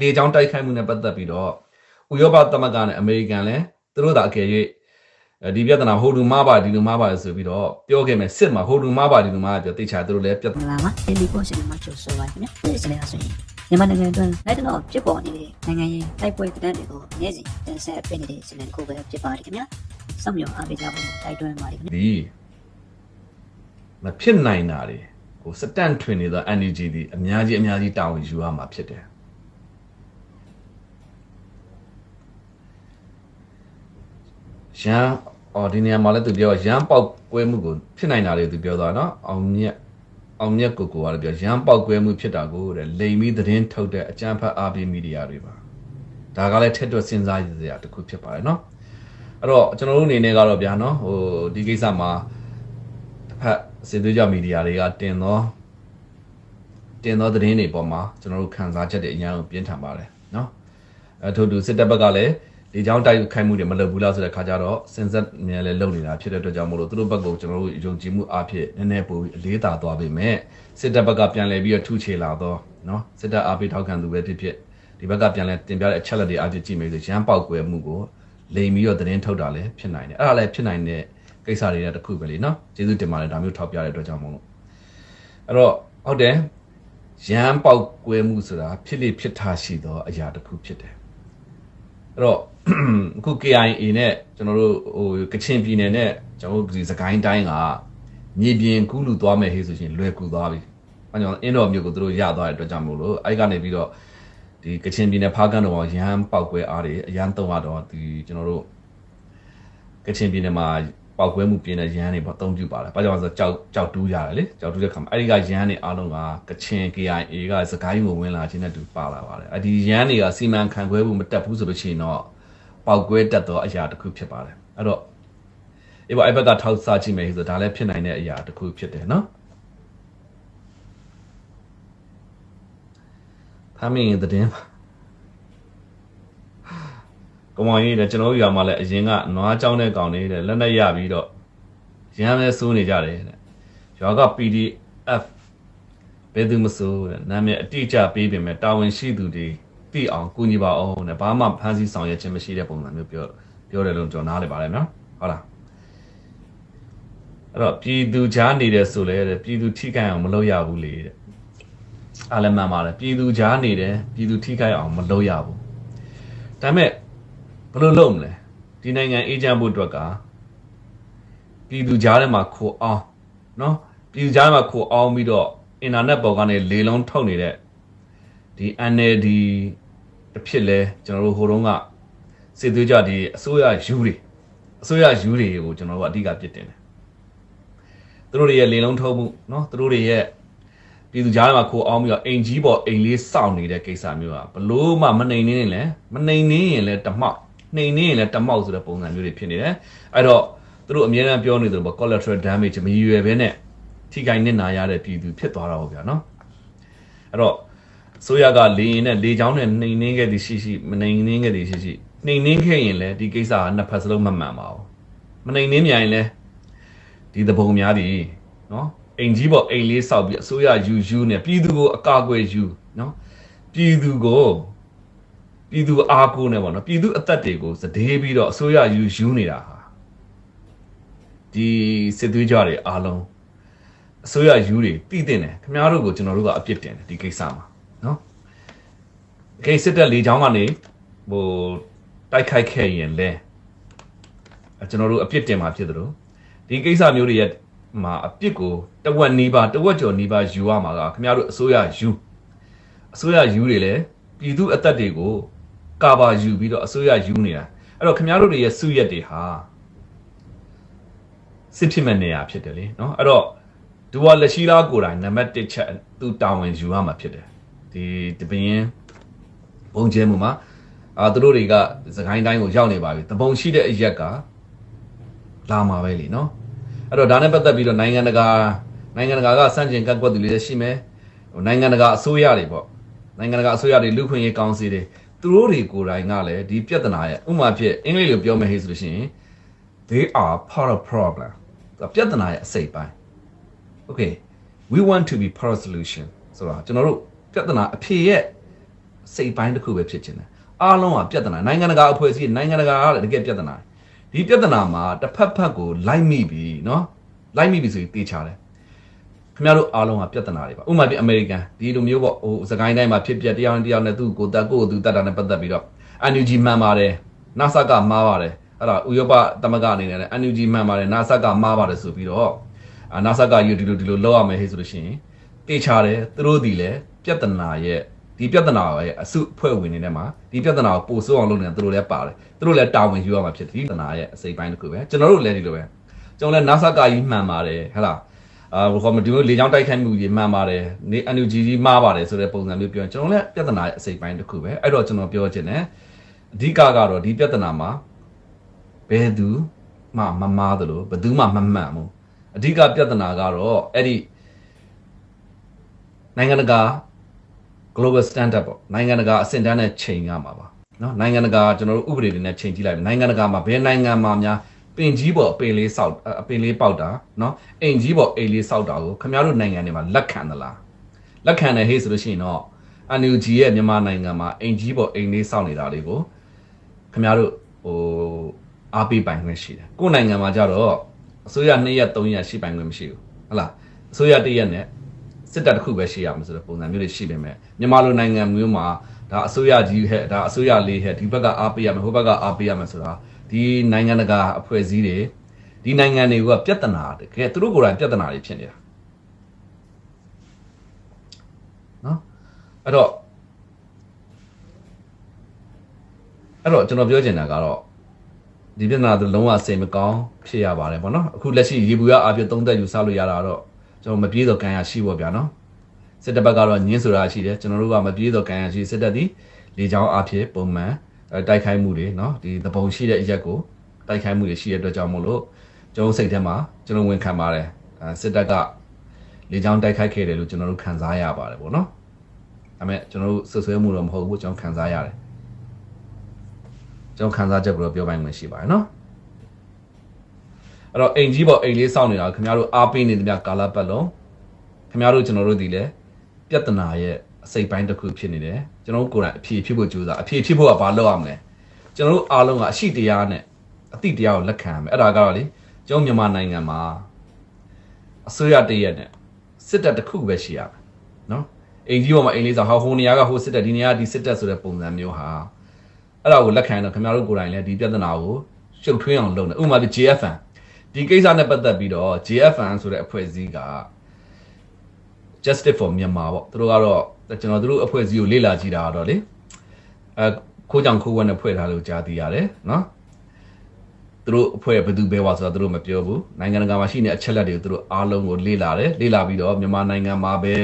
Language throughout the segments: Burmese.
လေကြောင်းတိုက်ခိုက်မှုနဲ့ပတ်သက်ပြီးတော့ဥရောပသမဂ္ဂနဲ့အမေရိကန်လည်းသူတို့သာအကယ်၍အဲဒီပြဿနာဟိုလူမားပါဒီလူမားပါဆိုပြီးတော့ပြောခဲ့မယ်စစ်မှာဟိုလူမားပါဒီလူမားပါပြောတိတ်ချာသူတို့လည်းပြဿမလာပါတယ်လီပိုရှင်မှာချိုးဆိုပါခင်ဗျာဒီစနေဆိုရင်မြန်မာနိုင်ငံအတွင်းလက်တော့ဖြစ်ပေါ်နေတဲ့နိုင်ငံရေးတိုက်ပွဲတန်းတွေကိုအနည်းစဉ်တင်ဆက်ပေးနေတဲ့စနေတစ်ခုပဲဖြစ်ပါတယ်ခင်ဗျာစောင့်မျှော်အားပေးကြဖို့တိုက်တွန်းပါတယ်ခင်ဗျာဒီမဖြစ်နိုင်တာတွေဟိုစတန့်ထွင်နေသော energy ဒီအများကြီးအများကြီးတာဝန်ယူရမှာဖြစ်တယ် ရန်အော်ဒီနေရာမှာလည်းသူပြောရန်ပေါက်ကွဲမှုကိုဖြစ်နိုင်တာတွေသူပြောသွားနော်အောင်မြက်အောင်မြက်ကိုကိုကလည်းပြောရန်ပေါက်ကွဲမှုဖြစ်တာကိုတဲ့လိမ်ပြီးသတင်းထုတ်တဲ့အကြမ်းဖက်အားပေးမီဒီယာတွေပါဒါကလည်းထက်တွက်စဉ်းစားရစရာတစ်ခုဖြစ်ပါတယ်နော်အဲ့တော့ကျွန်တော်တို့အနေနဲ့ကတော့ဗျာနော်ဟိုဒီကိစ္စမှာတစ်ဖက်စေသွေးကြမီဒီယာတွေကတင်တော့တင်တော့သတင်းတွေပေါ်မှာကျွန်တော်တို့ခံစားချက်တွေအများကြီးပြင်းထန်ပါတယ်နော်အဲထို့တူစစ်တပ်ဘက်ကလည်း ဒီကြောင်းတိုက်ခိုက်မှုတွေမလုပ်ဘူးလားဆိုတဲ့ခါကျတော့စင်ဆက်မြန်လဲလုပ်နေတာဖြစ်တဲ့အတွက်ကြောင့်မလို့သူတို့ဘက်ကကျွန်တော်တို့ယုံကြည်မှုအဖြစ်နည်းနည်းပိုပြီးအလေးသာသွားပေမဲ့စစ်တပ်ဘက်ကပြန်လဲပြီးတော့ထုချေလာတော့နော်စစ်တပ်အားပေးထောက်ခံသူပဲဖြစ်ဖြစ်ဒီဘက်ကပြန်လဲတင်ပြတဲ့အချက်လက်တွေအဖြစ်ကြည့်မယ်ဆိုရန်ပေါက်ကွယ်မှုကိုလိမ်ပြီးတော့သတင်းထုတ်တာလည်းဖြစ်နိုင်တယ်အဲ့ဒါလည်းဖြစ်နိုင်တဲ့ကိစ္စတွေနဲ့တစ်ခုပဲလေနော်ကျေးဇူးတင်ပါတယ်ဒါမျိုးထောက်ပြတဲ့အတွက်ကြောင့်မလို့အဲ့တော့ဟုတ်တယ်ရန်ပေါက်ကွယ်မှုဆိုတာဖြစ်လေဖြစ်ထားရှိသောအရာတစ်ခုဖြစ်တယ် အဲ့တော့အခု KIA နဲ့ကျွန်တော်တို့ဟိုကချင်ပြည်နယ်နဲ့ကျွန်တော်တို့ဒီစကိုင်းတိုင်းကမြေပြင်ကူးလူသွားမယ်ဟေးဆိုရှင်လွယ်ကူသွားပြီ။အဲကြောင့်အင်းတော်မြို့ကိုသူတို့ရသွားတဲ့အတွက်ကြောင့်မို့လို့အဲ့ကနေပြီးတော့ဒီကချင်ပြည်နယ်ဖားကန်းတော်မှာရဟန်းပေါက်ကွဲအားတွေအရန်သုံးရတော့ဒီကျွန်တော်တို့ကချင်ပြည်နယ်မှာ ပေါက်ကွဲမှုပြင်းတဲ့ရဟန်းတွေပေါ့အသုံးပြုပါတယ်။ဘာကြောင့်လဲဆိုတော့ကြောက်ကြောက်တူးရတယ်လေ။ကြောက်တူးတဲ့ခါမှာအဲ့ဒီကရဟန်းတွေအားလုံးကကချင် KIA ကစကိုင်းကိုဝင်လာခြင်းနဲ့တူပါလာပါတယ်။အဲ့ဒီရဟန်းတွေကစီမံခန့်ခွဲမှုမတက်ဘူးဆိုလို့ရှိရင်တော့ပေါက်ကွဲတက်သောအရာတစ်ခုဖြစ်ပါတယ်အဲ့တော့အေးပါအဲ့ဘက်ကထောက်စားကြည့်မယ်ဆိုတော့ဒါလည်းဖြစ်နိုင်တဲ့အရာတစ်ခုဖြစ်တယ်နော်ဖမ်းမင်းတဲ့တင်ပါ ကမောင်ကြီးတဲ့ကျွန်တော်တို့ရွာမှာလည်းအရင်ကနွားကြောင်းတဲ့ကောင်လေးတဲ့လက်နဲ့ရပြီးတော့ရမ်းလဲစိုးနေကြတယ်တဲ့ရွာက PDF ဘယ်သူမစိုးတဲ့နာမည်အတိအကျပေးပြင်မဲ့တာဝန်ရှိသူတွေသိအောင်ကူညီပါအောင်တဲ့ဘာမှဖမ်းဆီးဆောင်ရွက်ခြင်းမရှိတဲ့ပုံစံမျိုးပြောပြောတယ်လို့ကျွန်တော်နားလည်ပါတယ်နော်ဟုတ်လားအဲ့တော့ပြည်သူကြားနေတယ်ဆိုလဲတဲ့ပြည်သူထိခိုက်အောင်မလုပ်ရဘူးလေတဲ့အားလည်းမှန်ပါတယ်ပြည်သူကြားနေတယ်ပြည်သူထိခိုက်အောင်မလုပ်ရဘူးဒါပေမဲ့ ဘယ်လိုလုပ်မလဲဒီနိုင်ငံအေဂျင့်ဖို့အတွက်ကပြည်သူကြားထဲမှာခိုအောင်နော်ပြည်သူကြားထဲမှာခိုအောင်ပြီးတော့အင်တာနက်ပေါ်ကနေလေလုံးထုတ်နေတဲ့ဒီ NLD တစ်ဖြစ်လဲကျွန်တော်တို့ဟိုတုန်းကစေသွေးကြဒီအစိုးရယူတွေအစိုးရယူတွေကိုကျွန်တော်တို့ကအဓိကပြစ်တင်တယ်သူတို့တွေရဲ့လေလုံးထုတ်မှုเนาะသူတို့တွေရဲ့ပြည်သူကြားထဲမှာခိုအောင်ပြီးတော့အိမ်ကြီးပေါ်အိမ်လေးစောင့်နေတဲ့ကိစ္စမျိုးอ่ะဘလို့မှမနှိမ်နေရင်လည်းမနှိမ်နေရင်လည်းတမောက် နှိမ်နေရင်လည်းတမောက်ဆိုတဲ့ပုံစံမျိုးတွေဖြစ်နေတယ်အဲ့တော့သူတို့အများအားပြောနေသလိုပေါ့ collateral damage မရည်ရွယ်ဘဲနဲ့ထိခိုက်နစ်နာရတဲ့ပြည်သူဖြစ်သွားတာပေါ့ဗျာနော်အဲ့တော့ဆိုရကလေရင်နဲ့လေချောင်းနဲ့နှိမ်နှင်းခဲ့သည်ရှိရှိမနှိမ်နှင်းခဲ့သည်ရှိရှိနှိမ်နှင်းခဲ့ရင်လည်းဒီကိစ္စကနှစ်ဖက်စလုံးမမှန်ပါဘူးမနှိမ်နှင်းမြန်ရင်လည်းဒီသဘုံများသည်နော်အိမ်ကြီးပေါ့အိမ်လေးဆောက်ပြီးအစိုးရယူယူနဲ့ပြည်သူကိုအကာအကွယ်ယူနော်ပြည်သူကို ပြည်သူအားကိုးနေပေါ့နော်ပြည်သူအသက်တွေကိုစတေးပြီးတော့အစိုးရယူယူနေတာဟာဒီစစ်သွေးကြတွေအားလုံးအစိုးရယူတွေတည်တင်တယ်ခင်ဗျားတို့ကိုကျွန်တော်တို့ကအပြစ်တင်တယ်ဒီကိစ္စမှာနော်အကိစစ်တက်လေချောင်းကနေဟိုတိုက်ခိုက်ခဲ့ရင်လဲအဲကျွန်တော်တို့အပြစ်တင်မှာဖြစ်တယ်လို့ဒီကိစ္စမျိုးတွေရဲ့မှာအပြစ်ကိုတဝက်နီးပါတဝက်ကျော်နီးပါယူရမှာကခင်ဗျားတို့အစိုးရယူအစိုးရယူတွေလဲပြည်သူအသက်တွေကို ကာဘာယူပြီးတော့အစိုးရယူနေတာအဲ့တော့ခင်ဗျားတို့တွေရဲ့စုရက်တွေဟာစစ်ဖြစ်မဲ့နေရာဖြစ်တယ်လေနော်အဲ့တော့ဒူဝါလက်ရှိလားကိုယ်တိုင်နံပါတ်1ချက်သူတာဝန်ယူရမှာဖြစ်တယ်ဒီတပင်းဘုံကျဲမှုမှာအာသူတို့တွေကစကိုင်းတိုင်းကိုရောက်နေပါပြီတပုံရှိတဲ့အရက်ကလာမှာပဲလीနော်အဲ့တော့ဒါနဲ့ပတ်သက်ပြီးတော့နိုင်ငံတကာနိုင်ငံတကာကစန့်ကျင်ကန့်ကွက်သူတွေလည်းရှိမယ်ဟိုနိုင်ငံတကာအစိုးရတွေပေါ့နိုင်ငံတကာအစိုးရတွေလူခွင့်ရေးကောင်စီတွေ သူတို့တွေကိုယ်တိုင်ကလည်းဒီပြဿနာရဲ့ဥပမာဖြစ်အင်္ဂလိပ်လိုပြောမယ်ဟေးဆိုလို့ရှိရင် they are part of problem ပြဿနာရဲ့အစိတ်ပိုင်း okay we want to be part of solution ဆိုတော့ကျွန်တော်တို့ပြဿနာအဖြေရဲ့ စိတ်ပိုင်းတစ်ခုပဲဖြစ်ချင်တယ်အားလုံးကပြဿနာနိုင်ငံတကာအဖွဲ့အစည်းနိုင်ငံတကာကလည်းတကယ်ပြဿနာဒီပြဿနာမှာတစ်ဖက်ဖက်ကိုလိုက်မိပြီเนาะလိုက်မိပြီဆိုရင်တေချာတယ် ခင်ဗျားတို့အားလုံးကပြဿနာတွေပါဥပမာပြအမေရိကန်ဒီလိုမျိုးပေါ့ဟိုစကိုင်းတိုင်းမှာဖြစ်ပြတရားနဲ့တရားနဲ့သူ့ကိုတက်ကိုယ်သူတက်တာနဲ့ပတ်သက်ပြီးတော့ NUG မှန်ပါတယ် NASA ကမှားပါတယ်အဲ့ဒါဥရောပသမဂ္ဂအနေနဲ့လည်း NUG မှန်ပါတယ် NASA ကမှားပါတယ်ဆိုပြီးတော့အာ NASA ကယူဒီလိုဒီလိုလောက်ရမယ်ဟဲ့ဆိုလို့ရှိရင်တေချာတယ်သူတို့ဒီလည်းပြဿနာရဲ့ဒီပြဿနာရဲ့အစုအဖွဲ့ဝင်တွေနဲ့မှာဒီပြဿနာကိုပို့ဆိုးအောင်လုပ်နေတာသူတို့လည်းပါတယ်သူတို့လည်းတာဝန်ယူရမှာဖြစ်တယ်ဒီပြဿနာရဲ့အစိပ်ပိုင်းတစ်ခုပဲကျွန်တော်တို့လည်းဒီလိုပဲကျွန်တော်လည်း NASA ကကြီးမှန်ပါတယ်ဟဟလား အာဘယ်ခေါ်မဒီလိုလေကြောင်းတိုက်ခိုက်မှုကြီးမှန်ပါတယ်နေ NUG ကြီးမှားပါတယ်ဆိုတဲ့ပုံစံမျိုးပြောရင်ကျွန်တော်လည်းပြဿနာရဲ့အစိပ်ပိုင်းတစ်ခုပဲအဲ့တော့ကျွန်တော်ပြောချင်တယ်အဓိကကတော့ဒီပြဿနာမှာဘယ်သူမှမမားသလိုဘယ်သူမှမမှန်ဘူးအဓိကပြဿနာကတော့အဲ့ဒီနိုင်ငံတကာ global standard ပေါ့နိုင်ငံတကာအဆင့်တန်းနဲ့ချိန်ရမှာပါเนาะနိုင်ငံတကာကျွန်တော်တို့ဥပဒေတွေနဲ့ချိန်ကြည့်လိုက်မယ်နိုင်ငံတကာမှာဘယ်နိုင်ငံမှာများပ င်ကြီးပေါ်အပင်လေးစောက်အပင်လေးပေါက်တာเนาะအိမ်ကြီးပေါ်အိမ်လေးစောက်တာကိုခင်ဗျားတို့နိုင်ငံတွေမှာလက်ခံသလားလက်ခံတယ်ဟေ့ဆိုလို့ရှိရင်တော့ NUG ရဲ့မြန်မာနိုင်ငံမှာအိမ်ကြီးပေါ်အိမ်လေးစောက်နေတာတွေကိုခင်ဗျားတို့ဟိုအားပေးပိုင်ခွင့်ရှိတယ်ကိုယ်နိုင်ငံမှာကြတော့အစိုးရ2ရက်3ရက်ရှိပိုင်ခွင့်မရှိဘူးဟုတ်လားအစိုးရ1ရက်နဲ့ စစ်တပ်တစ်ခုပဲရှိရမှာဆိုတဲ့ပုံစံမျိုးတွေရှိပေမဲ့မြန်မာလိုနိုင်ငံမျိုးမှာဒါအစိုးရကြီးဟဲ့ဒါအစိုးရလေးဟဲ့ဒီဘက်ကအားပေးရမယ်ဟိုဘက်ကအားပေးရမယ်ဆိုတာ ဒီနိုင်ငံတကာအဖွဲ့အစည်းတွေဒီနိုင်ငံတွေကပြဿနာတကယ်သူတို့ကိုယ်တိုင်ပြဿနာတွေဖြစ်နေတာနော်အဲ့တော့အဲ့တော့ကျွန်တော်ပြောချင်တာကတော့ဒီပြဿနာတို့လုံးဝစိတ်မကောင်းဖြစ်ရပါတယ်ပေါ့နော်အခုလက်ရှိရေဘူးရအပြည့်သုံးသက်ယူဆလို့ရတာတော့ကျွန်တော်မပြေးတော့ကံရရှိပေါ့ဗျာနော်စစ်တပ်ဘက်ကတော့ညင်းဆိုတာရှိတယ်ကျွန်တော်တို့ကမပြေးတော့ကံရရှိစစ်တပ်ဒီလေချောင်းအဖြစ်ပုံမှန်အဲ တိုက်ခိုက်မှုတွေနော်ဒီသဘုံရှိတဲ့အရက်ကိုတိုက်ခိုက်မှုတွေရှိတဲ့အတွက်ကြောင့်မို့လို့ကျွန်တော်စိတ်ထဲမှာကျွန်တော်ဝန်ခံပါတယ်အဲစစ်တပ်ကလေချောင်းတိုက်ခိုက်ခဲ့တယ်လို့ကျွန်တော်တို့ခံစားရပါတယ်ပေါ့နော်ဒါပေမဲ့ကျွန်တော်တို့ဆွဆွဲမှုတော့မဟုတ်ဘူးကျွန်တော်ခံစားရတယ်ကျွန်တော်ခံစားချက်ကိုတော့ပြောပိုင်မှရှိပါတယ်နော်အဲ့တော့အိမ်ကြီးပေါ်အိမ်လေးစောင့်နေတာခင်ဗျားတို့အားပေးနေသမျှကာလပတ်လုံးခင်ဗျားတို့ကျွန်တော်တို့ဒီလေပြဿနာရဲ့ အစိပ်ပိုင်းတစ်ခုဖြစ်နေတယ်ကျွန်တော်တို့ကိုယ်တိုင်အဖြေဖြစ်ဖို့ကြိုးစားအဖြေဖြစ်ဖို့ကဘာလုပ်ရမလဲကျွန်တော်တို့အားလုံးကအရှိတရားနဲ့အတိတရားကိုလက်ခံရမယ်အဲ့ဒါကတော့လေကျွန်တော်မြန်မာနိုင်ငံမှာအစိုးရတရက်နဲ့စစ်တပ်တစ်ခုပဲရှိရမယ်နော်အိမ်ကြီးပေါ်မှာအိမ်လေးဆောင်ဟာဟိုနေရာကဟိုစစ်တပ်ဒီနေရာကဒီစစ်တပ်ဆိုတဲ့ပုံစံမျိုးဟာအဲ့ဒါကိုလက်ခံရင်တော့ခင်ဗျားတို့ကိုယ်တိုင်လည်းဒီပြဿနာကိုရှုပ်ထွေးအောင်လုပ်နေဥပမာဒီ JFN ဒီကိစ္စနဲ့ပတ်သက်ပြီးတော့ JFN ဆိုတဲ့အဖွဲ့အစည်းက Justice for Myanmar ပေါ့သူတို့ကတော့ ကျွန်တော်တို့အဖွဲ့အစည်းကိုလေ့လာကြည့်တာကတော့လေအဲခိုးကြောင်ခိုးဝက်နဲ့ဖွဲ့ထားလို့ကြားသိရတယ်နော်သူတို့အဖွဲ့ဘယ်သူဘဲဝါဆိုတာသူတို့မပြောဘူးနိုင်ငံတကာမှာရှိနေအချက်လက်တွေကိုသူတို့အားလုံးကိုလေ့လာတယ်လေ့လာပြီးတော့မြန်မာနိုင်ငံမှာပဲ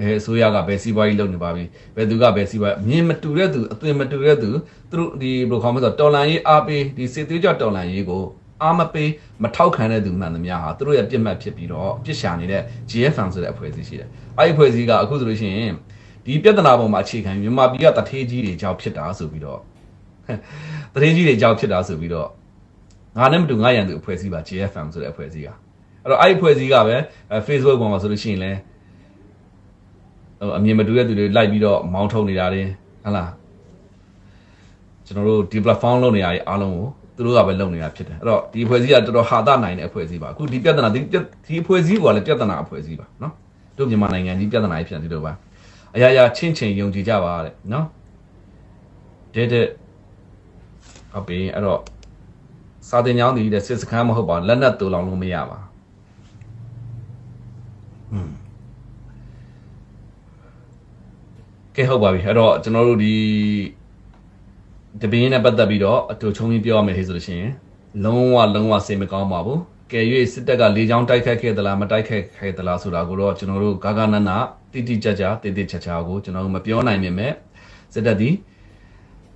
အဲအစိုးရကဘယ်စီးပွားရေးလုပ်နေပါပြီဘယ်သူကဘယ်စီးပွားမြင်မတူတဲ့သူအသွင်မတူတဲ့သူသူတို့ဒီဘယ်လိုခေါ်မလဲဆိုတော့တော်လန်ရေးအားပေးဒီစေသွေးကြောတော်လန်ရေးကိုအားမပေးမထောက်ခံတဲ့သူမှန်သမျှဟာသူတို့ရဲ့ပြစ်မှတ်ဖြစ်ပြီးတော့ပြစ်ရှာနေတဲ့ GFM ဆိုတဲ့အဖွဲ့အစည်းရှိတယ်။အဲဒီအဖွဲ့အစည်းကအခုဆိုလို့ရှိရင် ဒီပြဿနာပေါ်မှာအခြေခံမြန်မာပြည်ကတထေးကြီးတွေကြောင့်ဖြစ်တာဆိုပြီးတော့တထေးကြီးတွေကြောင့်ဖြစ်တာဆိုပြီးတော့ငါနဲ့မတူငါရန်သူအဖွဲ့အစည်းပါ GFM ဆိုတဲ့အဖွဲ့အစည်းကအဲ့တော့အဲ့ဒီအဖွဲ့အစည်းကပဲ Facebook ပေါ်မှာဆိုလို့ရှိရင်လည်းဟိုအမြင်မတူတဲ့သူတွေလိုက်ပြီးတော့မောင်းထုတ်နေတာတွေဟုတ်လားကျွန်တော်တို့ဒီ platform လုပ်နေရတဲ့အားလုံးကိုသူတို့ကပဲလုပ်နေတာဖြစ်တယ်အဲ့တော့ဒီအဖွဲ့အစည်းကတော်တော်ဟာတာနိုင်တဲ့အဖွဲ့အစည်းပါအခုဒီပြဿနာဒီဒီအဖွဲ့အစည်းကလည်းပြဿနာအဖွဲ့အစည်းပါနော်တို့မြန်မာနိုင်ငံကြီးပြဿနာကြီးဖြစ်နေတယ်ဒီလိုပါ အရာရာချင်းချင်းယုံကြည်ကြပါတဲ့နော်တဲ့တဲ့ဟုတ်ပြီအဲ့တော့စာတင်ကြောင်းတည်တဲ့စစ်စခန်းမဟုတ်ပါလက်နက်တူလောင်လို့မရပါဟွန်းကဲဟုတ်ပါပြီအဲ့တော့ကျွန်တော်တို့ဒီတပင်းနဲ့ပတ်သက်ပြီးတော့အတူချုံကြီးပြောရမယ်ဟေ့ဆိုလို့ရှိရင်လုံးဝလုံးဝစိတ်မကောင်းပါဘူး ကဲ၍စစ်တပ်ကလေကြောင်းတိုက်ခတ်ခဲ့သလားမတိုက်ခတ်ခဲ့သလားဆိုတာကိုတော့ကျွန်တော်တို့ဂါဂနနာတိတိကျကျတိတိကျကျကိုကျွန်တော်တို့မပြောနိုင်မြင်မဲ့စစ်တပ်ဒီ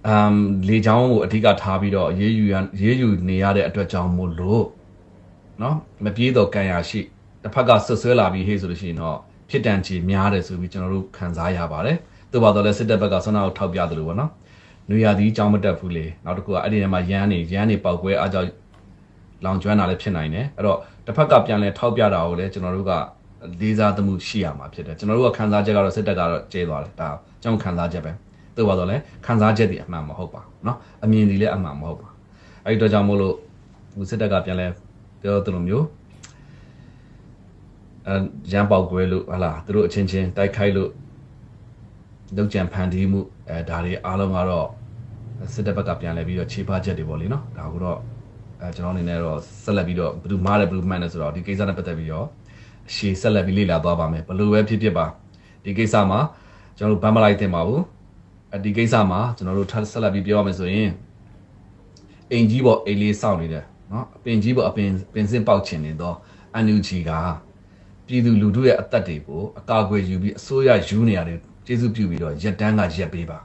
အမ်လေကြောင်းကိုအဓိကထားပြီးတော့ရေးယူရေးယူနေရတဲ့အတွက်ကြောင့်မို့လို့เนาะမပြေးတော့ကံရရှိတစ်ဖက်ကဆွဆွဲလာပြီးဟေ့ဆိုလို့ရှိရင်တော့ဖြစ်တန်ချီများတယ်ဆိုပြီးကျွန်တော်တို့ခံစားရပါတယ်သို့ပါတော့လဲစစ်တပ်ဘက်ကဆွမ်းနာကိုထောက်ပြတယ်လို့ပေါ့နော်နွေရာသီကြောင်းမတက်ဘူးလေနောက်တစ်ခုကအဲ့ဒီထဲမှာရမ်းနေရမ်းနေပောက်ကွဲအားကြောင့် လောင်ကျွမ်းတာလည်းဖြစ်နိုင်တယ်အဲ့တော့တစ်ဖက်ကပြန်လဲထောက်ပြတာကိုလည်းကျွန်တော်တို့ကလေးစားသမှုရှိရမှာဖြစ်တယ်ကျွန်တော်တို့ကခံစားချက်ကတော့စစ်တပ်ကတော့ကျဲသွားတယ်ဒါကျွန်တော်ခံစားချက်ပဲ သို့ပါတော့လဲခံစားချက်တွေအမှန်မဟုတ်ပါဘူးเนาะအမြင်တွေလည်းအမှန်မဟုတ်ပါအဲ့ဒီတော့ကြောင့်မို့လို့ဒီစစ်တပ်ကပြန်လဲပြောသလိုမျိုးအဲရန်ပေါက်ကွဲလို့ဟလာသူတို့အချင်းချင်းတိုက်ခိုက်လို့လောက်ကြံဖန်တီးမှုအဲဒါတွေအားလုံးကတော့စစ်တပ်ဘက်ကပြန်လဲပြီးတော့ခြေဖချက်တွေပေါ့လေနော်ဒါကိုတော့ အဲကျွန်တော်အနေနဲ့တော့ဆက်လက်ပြီးတော့ဘယ်သူမားတယ်ဘယ်သူမှန်တယ်ဆိုတော့ဒီကိစ္စနဲ့ပတ်သက်ပြီးတော့အရှေ့ဆက်လက်ပြီးလေ့လာသွားပါမယ်ဘယ်လိုပဲဖြစ်ဖြစ်ပါဒီကိစ္စမှာကျွန်တော်တို့ဗမ်းမလိုက်တင်ပါဘူးအဲဒီကိစ္စမှာကျွန်တော်တို့ထပ်ဆက်လက်ပြီးပြောရမယ်ဆိုရင်အိမ်ကြီးပေါ်အိမ်လေးစောင့်နေတယ်နော်အပင်ကြီးပေါ်အပင်ပင်စင်ပေါက်ချင်နေတော့အန်ယူဂျီကပြည်သူလူထုရဲ့အသက်တွေကိုအကာအကွယ်ယူပြီးအစိုးရယူနေရတယ်ကျေးဇူးပြုပြီးတော့ရက်တန်းကရက်ပေးပါ